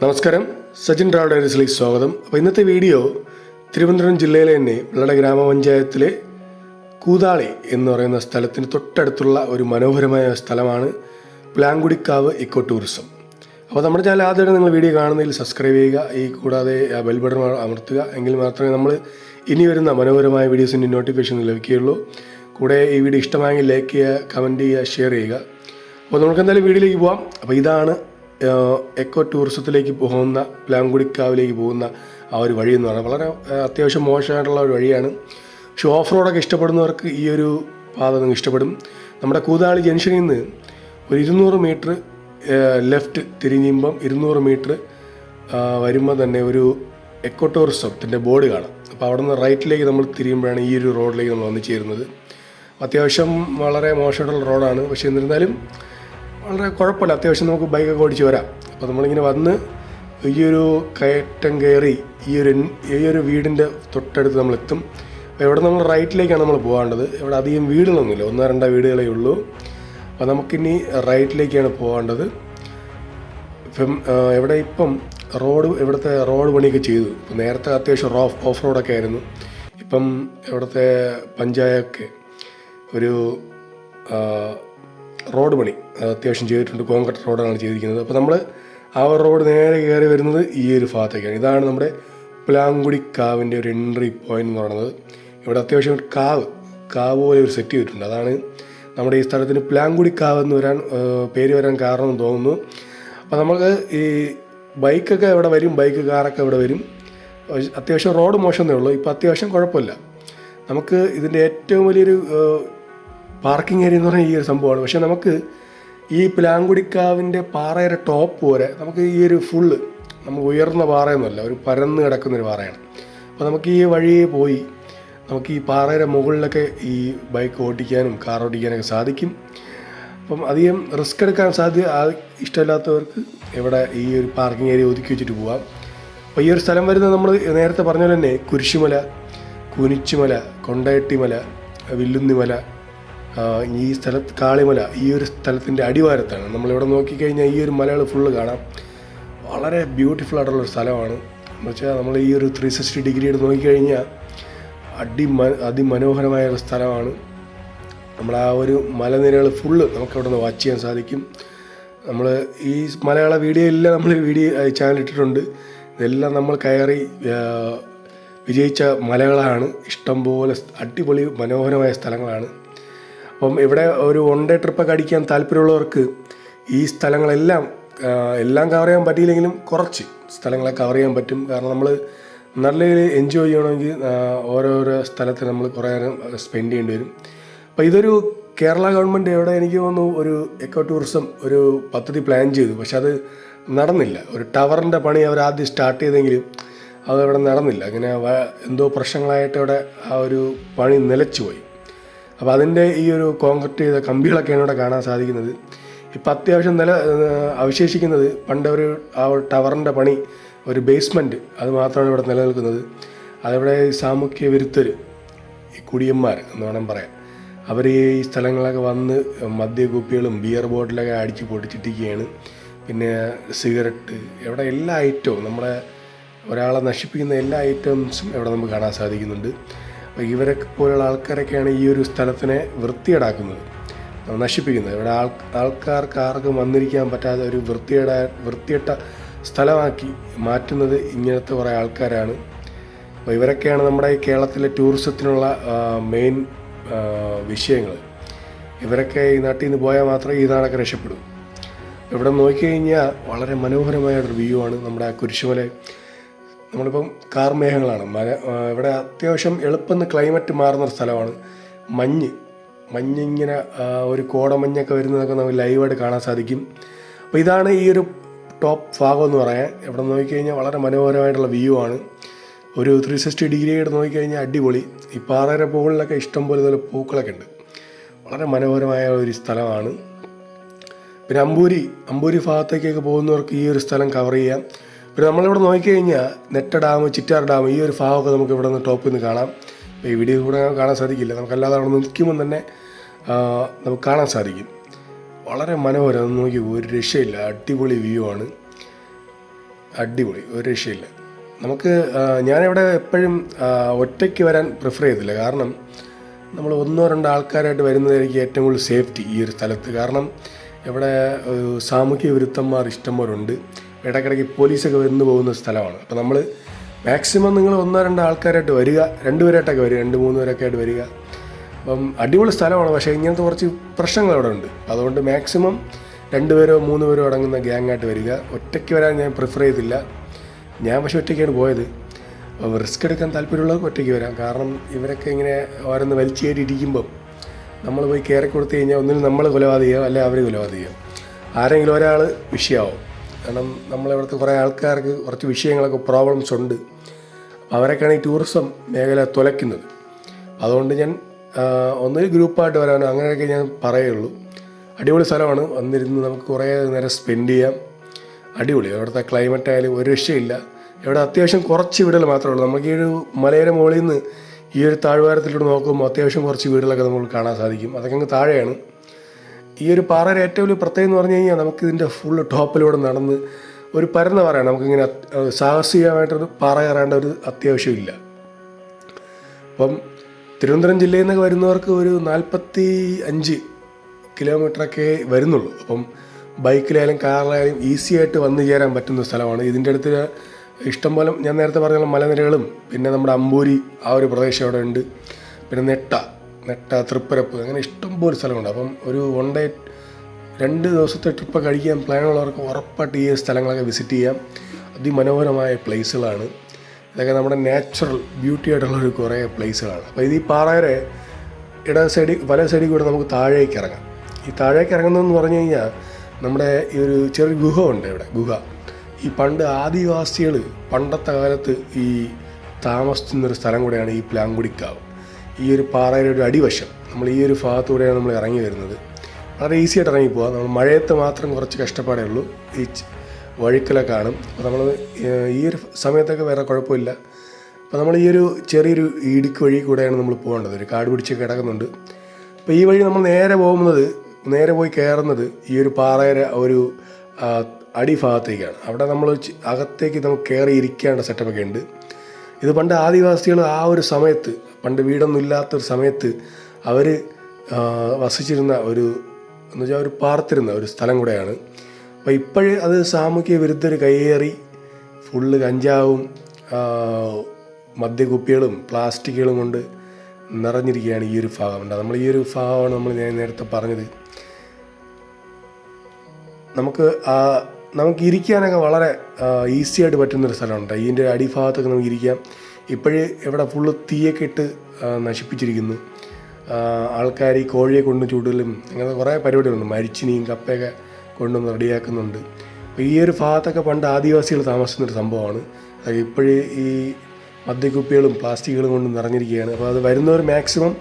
നമസ്കാരം. സജിൻ റാവ് ഡയറീസിലേക്ക് സ്വാഗതം. അപ്പോൾ ഇന്നത്തെ വീഡിയോ തിരുവനന്തപുരം ജില്ലയിലെ തന്നെ വെള്ളട ഗ്രാമപഞ്ചായത്തിലെ കൂതാളി എന്ന് പറയുന്ന സ്ഥലത്തിന് തൊട്ടടുത്തുള്ള ഒരു മനോഹരമായ സ്ഥലമാണ് പ്ലാങ്കുടിക്കാവ് ഇക്കോ ടൂറിസം. അപ്പോൾ നമ്മുടെ ചാനൽ ആദ്യമായിട്ട് നിങ്ങൾ വീഡിയോ കാണുന്നതിൽ സബ്സ്ക്രൈബ് ചെയ്യുക ഈ കൂടാതെ ബെൽ ബട്ടൺ അമർത്തുക. എങ്കിൽ മാത്രമേ നമ്മൾ ഇനി വരുന്ന മനോഹരമായ വീഡിയോസിന്റെ നോട്ടിഫിക്കേഷൻ ലഭിക്കുകയുള്ളൂ. കൂടെ ഈ വീഡിയോ ഇഷ്ടമായെങ്കിൽ ലൈക്ക് ചെയ്യുക കമന്റ് ചെയ്യുക ഷെയർ ചെയ്യുക. അപ്പോൾ നമുക്ക് എന്തായാലും വീഡിയോയിലേക്ക് പോവാം. അപ്പോൾ ഇതാണ് എക്കോ ടൂറിസത്തിലേക്ക് പോകുന്ന പ്ലാങ്കുടിക്കാവിലേക്ക് പോകുന്ന ആ ഒരു വഴി എന്ന് പറയുന്നത് വളരെ അത്യാവശ്യം മോശമായിട്ടുള്ള ഒരു വഴിയാണ്. പക്ഷേ ഓഫ് റോഡൊക്കെ ഇഷ്ടപ്പെടുന്നവർക്ക് ഈ ഒരു പാത നിങ്ങൾക്ക് ഇഷ്ടപ്പെടും. നമ്മുടെ കൂതാളി ജംഗ്ഷനിൽ നിന്ന് ഒരു ഇരുന്നൂറ് മീറ്റർ ലെഫ്റ്റ് തിരിഞ്ഞുമ്പം ഇരുന്നൂറ് മീറ്റർ വരുമ്പോൾ തന്നെ ഒരു എക്കോ ടൂറിസത്തിന്റെ ബോർഡ് കാണാം. അപ്പോൾ അവിടെ നിന്ന് റൈറ്റിലേക്ക് നമ്മൾ തിരിയുമ്പോഴാണ് ഈ ഒരു റോഡിലേക്ക് നമ്മൾ വന്നു ചേരുന്നത്. അത്യാവശ്യം വളരെ മോശമായിട്ടുള്ള റോഡാണ്. പക്ഷേ എന്നിരുന്നാലും വളരെ കുഴപ്പമില്ല. അത്യാവശ്യം നമുക്ക് ബൈക്കൊക്കെ ഓടിച്ച് വരാം. അപ്പോൾ നമ്മളിങ്ങനെ വന്ന് ഈ ഒരു കയറ്റം കയറി ഈ ഒരു ഈ ഒരു വീടിന്റെ തൊട്ടടുത്ത് നമ്മൾ എത്തും അപ്പോൾ ഇവിടെ നമ്മൾ റൈറ്റിലേക്കാണ് നമ്മൾ പോകേണ്ടത് ഇവിടെ അധികം വീടുകളൊന്നുമില്ല. ഒന്നോ രണ്ടോ വീടുകളേ ഉള്ളൂ. അപ്പോൾ നമുക്കിനി റൈറ്റിലേക്കാണ് പോകേണ്ടത് ഇപ്പം ഇവിടെ ഇപ്പം റോഡ് ഇവിടുത്തെ റോഡ് പണിയൊക്കെ ചെയ്തു. ഇപ്പം നേരത്തെ അത്യാവശ്യം ഓഫ് ഓഫ് റോഡൊക്കെ ആയിരുന്നു. ഇപ്പം ഇവിടുത്തെ പഞ്ചായത്തൊക്കെ ഒരു റോഡ് പണി. അത് അത്യാവശ്യം ചെയ്തിട്ടുണ്ട്. കോൺക്രീറ്റ് റോഡാണ് ചെയ്തിരിക്കുന്നത്. അപ്പോൾ നമ്മൾ ആ റോഡ് നേരെ കയറി വരുന്നത് ഈ ഒരു ഭാഗത്തേക്കാണ്. ഇതാണ് നമ്മുടെ പുലാങ്കുടി കാവിന്റെ ഒരു എൻട്രി പോയിന്റ് എന്ന് പറയുന്നത്. ഇവിടെ അത്യാവശ്യം കാവ് കാവ് പോലെ ഒരു സെറ്റ് ചെയ്തിട്ടുണ്ട്. അതാണ് നമ്മുടെ ഈ സ്ഥലത്തിന് പ്ലാങ്കുടി കാവ് എന്ന് വരാൻ പേര് വരാൻ കാരണം തോന്നുന്നു. അപ്പോൾ നമുക്ക് ഈ ബൈക്കൊക്കെ ഇവിടെ വരും ബൈക്ക് കാറൊക്കെ ഇവിടെ വരും. അത്യാവശ്യം റോഡ് മോശമേ ഉള്ളൂ. ഇപ്പോൾ അത്യാവശ്യം കുഴപ്പമില്ല. നമുക്ക് ഇതിന്റെ ഏറ്റവും വലിയൊരു പാർക്കിംഗ് ഏരിയ എന്ന് പറഞ്ഞാൽ ഈ ഒരു സംഭവമാണ്. പക്ഷേ നമുക്ക് ഈ പ്ലാങ്കുടിക്കാവിന്റെ പാറയുടെ ടോപ്പ് വരെ നമുക്ക് ഈ ഒരു ഫുള്ള് നമുക്ക് ഉയർന്ന പാറയൊന്നുമല്ല ഒരു പരന്ന് കിടക്കുന്നൊരു പാറയാണ്. അപ്പോൾ നമുക്ക് ഈ വഴിയെ പോയി നമുക്ക് ഈ പാറയുടെ മുകളിലൊക്കെ ഈ ബൈക്ക് ഓടിക്കാനും കാർ ഓടിക്കാനൊക്കെ സാധിക്കും. അപ്പം അധികം റിസ്ക് എടുക്കാൻ സാധ്യ ഇഷ്ടമില്ലാത്തവർക്ക് ഇവിടെ ഈ ഒരു പാർക്കിംഗ് ഏരിയ ഒതുക്കി വെച്ചിട്ട് പോവാം. അപ്പോൾ ഈ ഒരു സ്ഥലം വരുന്നത് നമ്മൾ നേരത്തെ പറഞ്ഞ പോലെ തന്നെ കുരിശുമല കുനിച്ചുമല കൊണ്ടയട്ടിമല വില്ലുന്നിമല ഈ സ്ഥലത്ത് കാളിമല ഈ ഒരു സ്ഥലത്തിന്റെ അടിവാരത്താണ്. നമ്മളിവിടെ നോക്കിക്കഴിഞ്ഞാൽ ഈ ഒരു മലകൾ ഫുള്ള് കാണാം. വളരെ ബ്യൂട്ടിഫുൾ ആയിട്ടുള്ളൊരു സ്ഥലമാണ്. എന്ന് വെച്ചാൽ നമ്മൾ ഈ ഒരു ത്രീ സിക്സ്റ്റി ഡിഗ്രി എടുത്ത് നോക്കിക്കഴിഞ്ഞാൽ അടി അതിമനോഹരമായ ഒരു സ്ഥലമാണ്. നമ്മൾ ആ ഒരു മലനിരകൾ ഫുള്ള് നമുക്കവിടെ നിന്ന് വാച്ച് ചെയ്യാൻ സാധിക്കും. നമ്മൾ ഈ മലയാള വീഡിയോ എല്ലാം നമ്മൾ വീഡിയോ ചാനൽ ഇട്ടിട്ടുണ്ട്. ഇതെല്ലാം നമ്മൾ കയറി വിജയിച്ച മലകളാണ്. ഇഷ്ടംപോലെ അടിപൊളി മനോഹരമായ സ്ഥലങ്ങളാണ്. അപ്പം ഇവിടെ ഒരു വൺ ഡേ ട്രിപ്പൊക്കെ അടിക്കാൻ താല്പര്യമുള്ളവർക്ക് ഈ സ്ഥലങ്ങളെല്ലാം എല്ലാം കവർ ചെയ്യാൻ പറ്റിയില്ലെങ്കിലും കുറച്ച് സ്ഥലങ്ങളെ കവർ ചെയ്യാൻ പറ്റും. കാരണം നമ്മൾ നല്ല രീതിയിൽ എൻജോയ് ചെയ്യണമെങ്കിൽ ഓരോരോ സ്ഥലത്ത് നമ്മൾ കുറേ നേരം സ്പെൻഡ് ചെയ്യേണ്ടി വരും. അപ്പോൾ ഇതൊരു കേരള ഗവൺമെന്റ് എവിടെ എനിക്ക് തോന്നുന്നു ഒരു എക്കോ ടൂറിസം ഒരു പദ്ധതി പ്ലാൻ ചെയ്തു. പക്ഷെ അത് നടന്നില്ല. ഒരു ടവറിന്റെ പണി അവർ ആദ്യം സ്റ്റാർട്ട് ചെയ്തെങ്കിലും അത് അവിടെ നടന്നില്ല. അങ്ങനെ എന്തോ പ്രശ്നങ്ങളായിട്ട് അവിടെ ആ ഒരു പണി നിലച്ചു പോയി അപ്പോൾ അതിന്റെ ഈ ഒരു കോൺക്രീറ്റ് ചെയ്ത കമ്പികളൊക്കെയാണ് ഇവിടെ കാണാൻ സാധിക്കുന്നത്. ഇപ്പം അത്യാവശ്യം നില അവശേഷിക്കുന്നത് പണ്ട് ഒരു ആ ടവറിന്റെ പണി ഒരു ബേസ്മെന്റ് അത് മാത്രമാണ് ഇവിടെ നിലനിൽക്കുന്നത്. അതിവിടെ സാമൂഹ്യ വിരുദ്ധർ ഈ കുടിയന്മാർ എന്ന് വേണം പറയാം അവർ ഈ സ്ഥലങ്ങളൊക്കെ വന്ന് മദ്യകുപ്പികളും ബിയർ ബോട്ടിലൊക്കെ അടിച്ച് പൊട്ടിച്ചിട്ടിരിക്കുകയാണ് പിന്നെ സിഗരറ്റ് ഇവിടെ എല്ലാ ഐറ്റവും നമ്മുടെ ഒരാളെ നശിപ്പിക്കുന്ന എല്ലാ ഐറ്റംസും ഇവിടെ നമുക്ക് കാണാൻ സാധിക്കുന്നുണ്ട്. ഇവരെ പോലുള്ള ആൾക്കാരൊക്കെയാണ് ഈ ഒരു സ്ഥലത്തിനെ വൃത്തിയേടാക്കുന്നത് നശിപ്പിക്കുന്നത്. ഇവിടെ ആൾ ആൾക്കാർക്ക് ആർക്കും വന്നിരിക്കാൻ പറ്റാതെ ഒരു വൃത്തിയേട വൃത്തിയിട്ട സ്ഥലമാക്കി മാറ്റുന്നത് ഇങ്ങനത്തെ കുറേ ആൾക്കാരാണ്. അപ്പോൾ ഇവരൊക്കെയാണ് നമ്മുടെ ഈ കേരളത്തിലെ ടൂറിസത്തിനുള്ള മെയിൻ വിഷയങ്ങൾ. ഇവരൊക്കെ ഈ നാട്ടിൽ നിന്ന് പോയാൽ മാത്രമേ ഈ നാടൊക്കെ രക്ഷപ്പെടൂ. ഇവിടെ നോക്കിക്കഴിഞ്ഞാൽ വളരെ മനോഹരമായ ഒരു വ്യൂ ആണ് നമ്മുടെ ആ കുരിശുമല. നമ്മളിപ്പം കാർമേഘങ്ങളാണ് മഴ ഇവിടെ അത്യാവശ്യം എളുപ്പം ക്ലൈമറ്റ് മാറുന്ന ഒരു സ്ഥലമാണ്. മഞ്ഞ് മഞ്ഞിങ്ങനെ ഒരു കോടമഞ്ഞൊക്കെ വരുന്നതൊക്കെ നമുക്ക് ലൈവായിട്ട് കാണാൻ സാധിക്കും. അപ്പോൾ ഇതാണ് ഈ ഒരു ടോപ്പ് ഭാഗം എന്ന് പറയാൻ. ഇവിടെ നോക്കിക്കഴിഞ്ഞാൽ വളരെ മനോഹരമായിട്ടുള്ള വ്യൂ ആണ്. ഒരു ത്രീ സിക്സ്റ്റി ഡിഗ്രി ആയിട്ട് നോക്കിക്കഴിഞ്ഞാൽ അടിപൊളി. ഈ പാറയുടെ മുകളിലൊക്കെ ഇഷ്ടംപോലെ ഇതുപോലെ പൂക്കളൊക്കെ ഉണ്ട്. വളരെ മനോഹരമായ ഒരു സ്ഥലമാണ്. പിന്നെ അമ്പൂരി അമ്പൂരി ഭാഗത്തേക്കൊക്കെ പോകുന്നവർക്ക് ഈ ഒരു സ്ഥലം കവർ ചെയ്യാം. പിന്നെ നമ്മളിവിടെ നോക്കിക്കഴിഞ്ഞാൽ നെറ്റ ഡാം ചിറ്റാർ ഡാം ഈ ഒരു ഭാഗമൊക്കെ നമുക്ക് ഇവിടെ നിന്ന് ടോപ്പിൽ നിന്ന് കാണാം. ഈ വീഡിയോ കൂടെ കാണാൻ സാധിക്കില്ല. നമുക്കല്ലാതെ അവിടെ നിൽക്കുമ്പോൾ തന്നെ നമുക്ക് കാണാൻ സാധിക്കും. വളരെ മനോഹരം. നോക്കി ഒരു രക്ഷയില്ല. അടിപൊളി വ്യൂ ആണ്. അടിപൊളി. ഒരു രക്ഷയില്ല. നമുക്ക് ഞാനിവിടെ എപ്പോഴും ഒറ്റയ്ക്ക് വരാൻ പ്രിഫർ ചെയ്തില്ല. കാരണം നമ്മൾ ഒന്നോ രണ്ടോ ആൾക്കാരായിട്ട് വരുന്നതായിരിക്കും ഏറ്റവും കൂടുതൽ സേഫ്റ്റി ഈ ഒരു സ്ഥലത്ത്. കാരണം ഇവിടെ സാമൂഹ്യ വിരുദ്ധന്മാർ ഇഷ്ടംപോലുണ്ട്. ഇടയ്ക്കിടയ്ക്ക് പോലീസൊക്കെ വന്നു പോകുന്ന സ്ഥലമാണ്. അപ്പോൾ നമ്മൾ മാക്സിമം നിങ്ങൾ ഒന്നോ രണ്ടോ ആൾക്കാരായിട്ട് വരിക. രണ്ടുപേരായിട്ടൊക്കെ വരിക. രണ്ട് മൂന്ന് പേരൊക്കെ ആയിട്ട് വരിക. അപ്പം അടിപൊളി സ്ഥലമാണ്. പക്ഷേ ഇങ്ങനത്തെ കുറച്ച് പ്രശ്നങ്ങൾ അവിടെ ഉണ്ട്. അതുകൊണ്ട് മാക്സിമം രണ്ടുപേരോ മൂന്ന് പേരോ അടങ്ങുന്ന ഗ്യാങ്ങായിട്ട് വരിക. ഒറ്റയ്ക്ക് വരാൻ ഞാൻ പ്രിഫർ ചെയ്തില്ല. ഞാൻ പക്ഷേ ഒറ്റയ്ക്കാണ് പോയത്. റിസ്ക് എടുക്കാൻ താല്പര്യമുള്ളവർക്ക് ഒറ്റയ്ക്ക് വരാം. കാരണം ഇവരൊക്കെ ഇങ്ങനെ ഓരോന്ന് വലിച്ചു കയറി ഇരിക്കുമ്പം നമ്മൾ പോയി കയറി കൊടുത്തു കഴിഞ്ഞാൽ ഒന്നിനും നമ്മൾ കൊലപാതകം അല്ലെങ്കിൽ അവർ കൊലപാതകം ആരെങ്കിലും ഒരാൾ വിഷയമാവും കാരണം നമ്മളിവിടുത്തെ കുറേ ആൾക്കാർക്ക് കുറച്ച് വിഷയങ്ങളൊക്കെ പ്രോബ്ലംസ് ഉണ്ട്. അവരൊക്കെയാണ് ഈ ടൂറിസം മേഖല തുലയ്ക്കുന്നത്. അതുകൊണ്ട് ഞാൻ ഒന്നൊരു ഗ്രൂപ്പായിട്ട് വരാനോ അങ്ങനെയൊക്കെ ഞാൻ പറയുള്ളൂ. അടിപൊളി സ്ഥലമാണ്. വന്നിരുന്ന് നമുക്ക് കുറേ നേരം സ്പെൻഡ് ചെയ്യാം. അടിപൊളി. അവിടുത്തെ ക്ലൈമറ്റ് ആയാലും ഒരു രക്ഷയില്ല. ഇവിടെ അത്യാവശ്യം കുറച്ച് വീടുകൾ മാത്രമേ ഉള്ളൂ. നമുക്ക് ഈ ഒരു മലയുടെ മുകളിൽ നിന്ന് ഈ ഒരു താഴ്വാരത്തിലൂടെ നോക്കുമ്പോൾ അത്യാവശ്യം കുറച്ച് വീടുകളൊക്കെ നമുക്ക് കാണാൻ സാധിക്കും. അതൊക്കെ അങ്ങ് താഴെയാണ്. ഈ ഒരു പാറയുടെ ഏറ്റവും വലിയ പ്രത്യേകത എന്ന് പറഞ്ഞു കഴിഞ്ഞാൽ നമുക്ക് ഇതിന്റെ ഫുള്ള് ടോപ്പിലൂടെ നടന്ന് ഒരു പരന്ന പാറയാണ്. നമുക്കിങ്ങനെ സാഹസികമായിട്ടൊരു പാറ കയറേണ്ട ഒരു അത്യാവശ്യമില്ല. അപ്പം തിരുവനന്തപുരം ജില്ലയിൽ നിന്നൊക്കെ വരുന്നവർക്ക് ഒരു നാൽപ്പത്തി അഞ്ച് കിലോമീറ്ററൊക്കെ വരുന്നുള്ളൂ. അപ്പം ബൈക്കിലായാലും കാറിലായാലും ഈസി ആയിട്ട് വന്നു ചേരാൻ പറ്റുന്ന സ്ഥലമാണ്. ഇതിന്റെ അടുത്ത് ഇഷ്ടംപോലെ ഞാൻ നേരത്തെ പറഞ്ഞ മലനിരകളും പിന്നെ നമ്മുടെ അമ്പൂരി ആ ഒരു പ്രദേശം അവിടെ ഉണ്ട്. പിന്നെ നെട്ട. നെട്ട തൃപ്പരപ്പ് അങ്ങനെ ഇഷ്ടംപോലെ സ്ഥലമുണ്ട് അപ്പം ഒരു വൺ ഡേ രണ്ട് ദിവസത്തെ ട്രിപ്പ് കഴിക്കാൻ പ്ലാനുള്ളവർക്ക് ഉറപ്പായിട്ട് ഈ സ്ഥലങ്ങളൊക്കെ വിസിറ്റ് ചെയ്യാം. അതിമനോഹരമായ പ്ലേസുകളാണ് ഇതൊക്കെ നമ്മുടെ നാച്ചുറൽ ബ്യൂട്ടി ആയിട്ടുള്ള ഒരു കുറേ പ്ലേസുകളാണ് അപ്പോൾ ഇത് ഈ പാറയുടെ ഇട സൈഡിൽ വല സൈഡിൽ കൂടെ നമുക്ക് താഴേക്ക് ഇറങ്ങാം. ഈ താഴേക്ക് ഇറങ്ങുന്നതെന്ന് പറഞ്ഞു കഴിഞ്ഞാൽ നമ്മുടെ ഈ ഒരു ചെറിയ ഗുഹ ഉണ്ട് ഇവിടെ ഗുഹ. ഈ പണ്ട് ആദിവാസികൾ പണ്ടത്തെ കാലത്ത് ഈ താമസിച്ചിരുന്നൊരു സ്ഥലം കൂടെയാണ് ഈ പ്ലാങ്കുടിക്കാവ്. ഈ ഒരു പാറയുടെ ഒരു അടിവശം നമ്മൾ ഈ ഒരു ഭാഗത്തൂടെയാണ് നമ്മൾ ഇറങ്ങി വരുന്നത്. വളരെ ഈസി ആയിട്ട് ഇറങ്ങി പോകാം നമ്മൾ മഴയത്ത് മാത്രം കുറച്ച് കഷ്ടപ്പാടേ ഉള്ളൂ. ഈ വഴുക്കലൊക്കെ കാണും. അപ്പോൾ നമ്മൾ ഈ ഒരു സമയത്തൊക്കെ വേറെ കുഴപ്പമില്ല. അപ്പോൾ നമ്മൾ ഈ ഒരു ചെറിയൊരു ഇടുക്ക് വഴി കൂടെയാണ് നമ്മൾ പോകേണ്ടത്. ഒരു കാട് പിടിച്ച് കിടക്കുന്നുണ്ട്. അപ്പോൾ ഈ വഴി നമ്മൾ നേരെ പോകുന്നത് നേരെ പോയി കയറുന്നത് ഈ ഒരു പാറയുടെ ഒരു അടി അടിഭാഗത്തേക്കാണ്. അവിടെ നമ്മൾ അകത്തേക്ക് നമുക്ക് കയറി ഇരിക്കേണ്ട സെറ്റപ്പൊക്കെ ഉണ്ട്. ഇത് പണ്ട് ആദിവാസികൾ ആ ഒരു സമയത്ത് പണ്ട് വീടൊന്നും ഇല്ലാത്തൊരു സമയത്ത് അവർ വസിച്ചിരുന്ന ഒരു എന്ന് വെച്ചാൽ അവർ പാർത്തിരുന്ന ഒരു സ്ഥലം കൂടെയാണ്. അപ്പോൾ ഇപ്പോഴേ അത് സാമൂഹ്യ വിരുദ്ധർ കയ്യേറി ഫുള്ള് കഞ്ചാവും മദ്യകുപ്പികളും പ്ലാസ്റ്റിക്കുകളും കൊണ്ട് നിറഞ്ഞിരിക്കുകയാണ് ഈ ഒരു ഭാഗം. നമ്മൾ ഈ ഒരു ഭാഗമാണ് നമ്മൾ ഞാൻ നേരത്തെ പറഞ്ഞത്. നമുക്ക് നമുക്ക് ഇരിക്കാനൊക്കെ വളരെ ഈസി ആയിട്ട് പറ്റുന്നൊരു സ്ഥലമുണ്ട് ഇതിന്റെ അടിഭാഗത്തൊക്കെ നമുക്ക് ഇരിക്കാം. ഇപ്പോഴേ ഇവിടെ ഫുള്ള് തീയൊക്കെ ഇട്ട് നശിപ്പിച്ചിരിക്കുന്നു. ആൾക്കാർ ഈ കോഴിയെ കൊണ്ട് ചൂടലും അങ്ങനെ കുറേ പരിപാടികളുണ്ട്. മരിച്ചിനിയും കപ്പയൊക്കെ കൊണ്ടുവന്ന് റെഡിയാക്കുന്നുണ്ട്. അപ്പോൾ ഈ ഒരു ഭാഗത്തൊക്കെ പണ്ട് ആദിവാസികൾ താമസിക്കുന്നൊരു സംഭവമാണ്. ഇപ്പോഴേ ഈ മദ്യക്കുപ്പികളും പ്ലാസ്റ്റിക്കുകളും കൊണ്ട് നിറഞ്ഞിരിക്കുകയാണ്. അപ്പോൾ അത് വരുന്നവർ മാക്സിമം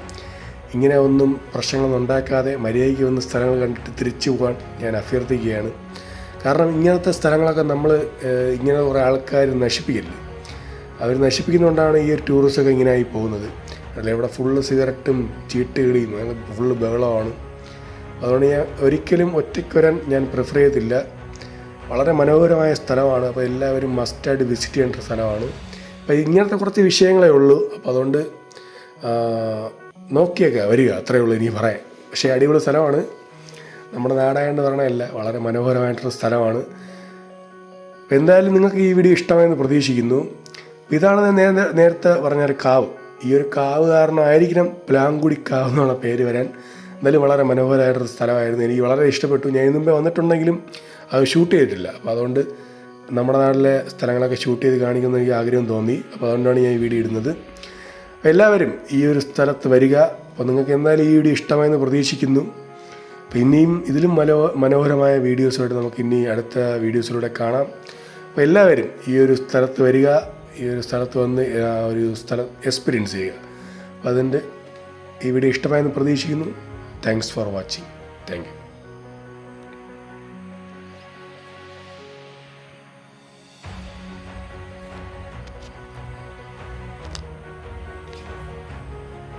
ഇങ്ങനെ ഒന്നും പ്രശ്നങ്ങളൊന്നും ഉണ്ടാക്കാതെ മര്യാദയ്ക്ക് വന്ന് സ്ഥലങ്ങൾ കണ്ടിട്ട് തിരിച്ചു പോകാൻ ഞാൻ അഭ്യർത്ഥിക്കുകയാണ്. കാരണം ഇങ്ങനത്തെ സ്ഥലങ്ങളൊക്കെ നമ്മൾ ഇങ്ങനെ കുറേ ആൾക്കാർ നശിപ്പിക്കില്ല? അവർ നശിപ്പിക്കുന്നതുകൊണ്ടാണ് ഈ ഒരു ടൂറിസ്റ്റൊക്കെ ഇങ്ങനെ ആയി പോകുന്നത്. അല്ല ഇവിടെ ഫുള്ള് സിഗരറ്റും ചീട്ടുകളിയും അങ്ങനെ ഫുള്ള് ബഹളമാണ്. അതുകൊണ്ട് ഞാൻ ഒരിക്കലും ഒറ്റയ്ക്ക് വരാൻ ഞാൻ പ്രിഫർ ചെയ്തില്ല. വളരെ മനോഹരമായ സ്ഥലമാണ്. അപ്പോൾ എല്ലാവരും മസ്റ്റായിട്ട് വിസിറ്റ് ചെയ്യേണ്ട സ്ഥലമാണ്. അപ്പോൾ ഇങ്ങനത്തെ കുറച്ച് വിഷയങ്ങളേ ഉള്ളൂ. അപ്പോൾ അതുകൊണ്ട് നോക്കിയൊക്കെ വരിക. അത്രയേ ഉള്ളൂ ഇനി പറയാൻ. പക്ഷേ അടിപൊളി സ്ഥലമാണ്. നമ്മുടെ നാടായെന്ന് പറയണമല്ല വളരെ മനോഹരമായിട്ടുള്ള സ്ഥലമാണ്. എന്തായാലും നിങ്ങൾക്ക് ഈ വീഡിയോ ഇഷ്ടമായെന്ന് പ്രതീക്ഷിക്കുന്നു. ഇതാണ് നേരത്തെ നേരത്തെ പറഞ്ഞ ഒരു കാവ്. ഈ ഒരു കാവ് കാരണമായിരിക്കണം പ്ലാങ്കുടി കാവ് എന്നുള്ള പേര് വരാൻ. എന്തായാലും വളരെ മനോഹരമായിട്ടൊരു സ്ഥലമായിരുന്നു. എനിക്ക് വളരെ ഇഷ്ടപ്പെട്ടു. ഞാൻ മുമ്പേ വന്നിട്ടുണ്ടെങ്കിലും അത് ഷൂട്ട് ചെയ്തിട്ടില്ല. അപ്പോൾ അതുകൊണ്ട് നമ്മുടെ നാട്ടിലെ സ്ഥലങ്ങളൊക്കെ ഷൂട്ട് ചെയ്ത് കാണിക്കുന്ന എനിക്ക് ആഗ്രഹം തോന്നി. അപ്പോൾ അതുകൊണ്ടാണ് ഞാൻ ഈ വീഡിയോ ഇടുന്നത്. എല്ലാവരും ഈ ഒരു സ്ഥലത്ത് വരിക. അപ്പോൾ നിങ്ങൾക്ക് എന്തായാലും ഈ വീഡിയോ ഇഷ്ടമായെന്ന് പ്രതീക്ഷിക്കുന്നു. അപ്പോൾ ഇനിയും ഇതിലും മനോ മനോഹരമായ വീഡിയോസുമായിട്ട് നമുക്ക് ഇനി അടുത്ത വീഡിയോസിലൂടെ കാണാം. അപ്പോൾ എല്ലാവരും ഈ ഒരു സ്ഥലത്ത് വരിക. ഈ ഒരു സ്ഥലത്ത് വന്ന് ഒരു സ്ഥലം എക്സ്പീരിയൻസ് ചെയ്യുക. അപ്പോൾ അതിന്റെ ഈ വീഡിയോ ഇഷ്ടമായെന്ന് പ്രതീക്ഷിക്കുന്നു. Thanks for watching thank you